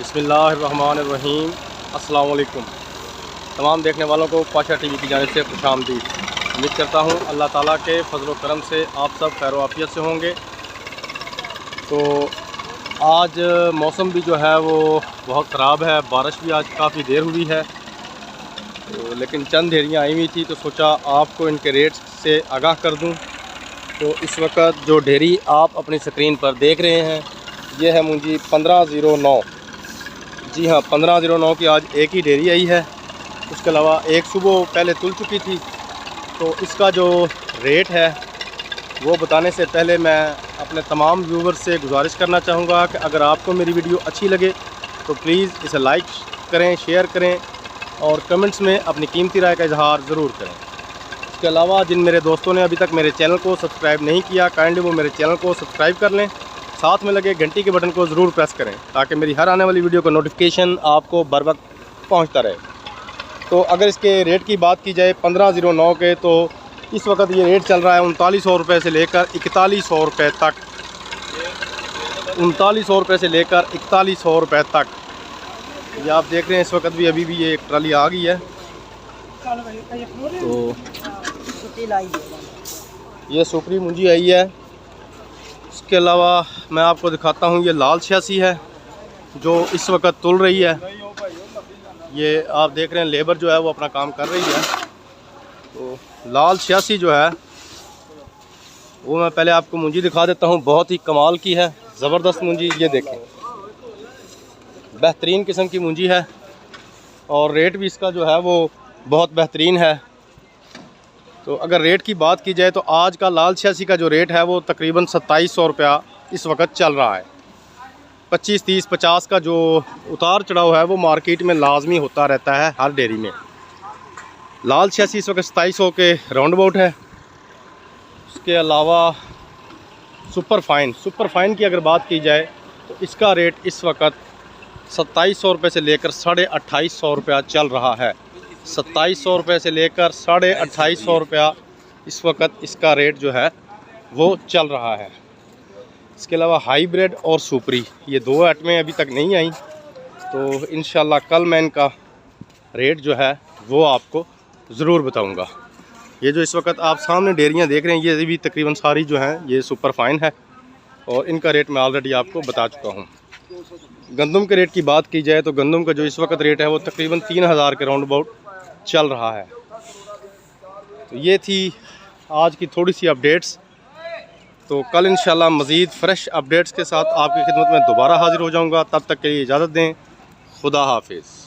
बसमीम असलकुम तमाम देखने वालों को पाशा टीवी की जानब से खुश आमदीद उम्मीद करता हूँ अल्लाह ताला के फजल करम से आप सब खैर वाफियत से होंगे। तो आज मौसम भी जो है वो बहुत ख़राब है, बारिश भी आज काफ़ी देर हुई है। तो लेकिन चंद ढेरियाँ आई हुई थी तो सोचा आपको इनके रेट से आगाह कर दूँ। तो इस वक्त जो ढेरी आप अपनी स्क्रीन पर देख रहे हैं, ये है मुंजी पंद्रह ज़ीरो नौ। जी हाँ पंद्रह ज़ीरो नौ की आज एक ही डेरी आई है। उसके अलावा एक सुबह पहले तुल चुकी थी। तो इसका जो रेट है, वो बताने से पहले मैं अपने तमाम व्यूवर से गुजारिश करना चाहूँगा कि अगर आपको मेरी वीडियो अच्छी लगे तो प्लीज़ इसे लाइक करें, शेयर करें और कमेंट्स में अपनी कीमती राय का इजहार ज़रूर करें। इसके अलावा जिन मेरे दोस्तों ने अभी तक मेरे चैनल को सब्सक्राइब नहीं किया, काइंडली वो मेरे चैनल को सब्सक्राइब कर लें। साथ में लगे घंटी के बटन को ज़रूर प्रेस करें ताकि मेरी हर आने वाली वीडियो का नोटिफिकेशन आपको बर वक्त पहुँचता रहे। तो अगर इसके रेट की बात की जाए पंद्रह ज़ीरो नौ के तो इस वक्त ये रेट चल रहा है उनतालीस सौ रुपये से लेकर इकतालीस सौ रुपये तक। उनतालीस सौ रुपये से लेकर इकतालीस सौ रुपये तक। ये आप देख रहे हैं इस वक्त भी अभी भी ये एक ट्राली आ गई है। तो ये सुपरी मुंजी आई है। इसके अलावा मैं आपको दिखाता हूँ, ये लाल छियासी है, जो इस वक्त तुल रही है। ये आप देख रहे हैं, लेबर जो है वो अपना काम कर रही है। तो लाल छियासी जो है, वो मैं पहले आपको मुंजी दिखा देता हूँ, बहुत ही कमाल की है, ज़बरदस्त मुंजी, ये देखें। बेहतरीन किस्म की मुंजी है, और रेट भी इसका जो है वो बहुत बेहतरीन है। तो अगर रेट की बात की जाए तो आज का लाल छियासी का जो रेट है वो तकरीबन सत्ताईस सौ रुपया इस वक्त चल रहा है। पच्चीस, तीस, पचास का जो उतार चढ़ाव है वो मार्केट में लाजमी होता रहता है हर डेयरी में। लाल छियासी इस वक्त सताईस सौ के राउंड अबाउट है। उसके अलावा सुपर फाइन सुपर फाइन की अगर बात की जाए तो इसका रेट इस वक्त सत्ताईस सौ रुपये से लेकर साढ़े अट्ठाईस सौ रुपया चल रहा है। सत्ताईस सौ रुपये से लेकर साढ़े अट्ठाईस सौ रुपया इस वक्त इसका रेट जो है, वो चल रहा है। इसके अलावा हाईब्रिड और सुपरी, ये दो आइटमें अभी तक नहीं आई। तो इन कल मैं इनका रेट जो है, वो आपको ज़रूर बताऊँगा। ये जो इस वक्त आप सामने डेयरियाँ देख रहे हैं, ये भी तकरीबन सारी जो हैं, ये सुपर फाइन है और इनका रेट मैं ऑलरेडी आपको बता चुका हूँ। गंदम के रेट की बात की जाए तो गंदम का जो इस वक्त रेट है, वो तकरीबन तीन हज़ार के राउंड अबाउट चल रहा है। तो ये थी आज की थोड़ी सी अपडेट्स तो कल इंशाल्लाह मज़ीद फ़्रेश अपडेट्स के साथ आपकी खिदमत में दोबारा हाज़िर हो जाऊँगा। तब तक के लिए इजाज़त दें। खुदा हाफिज़।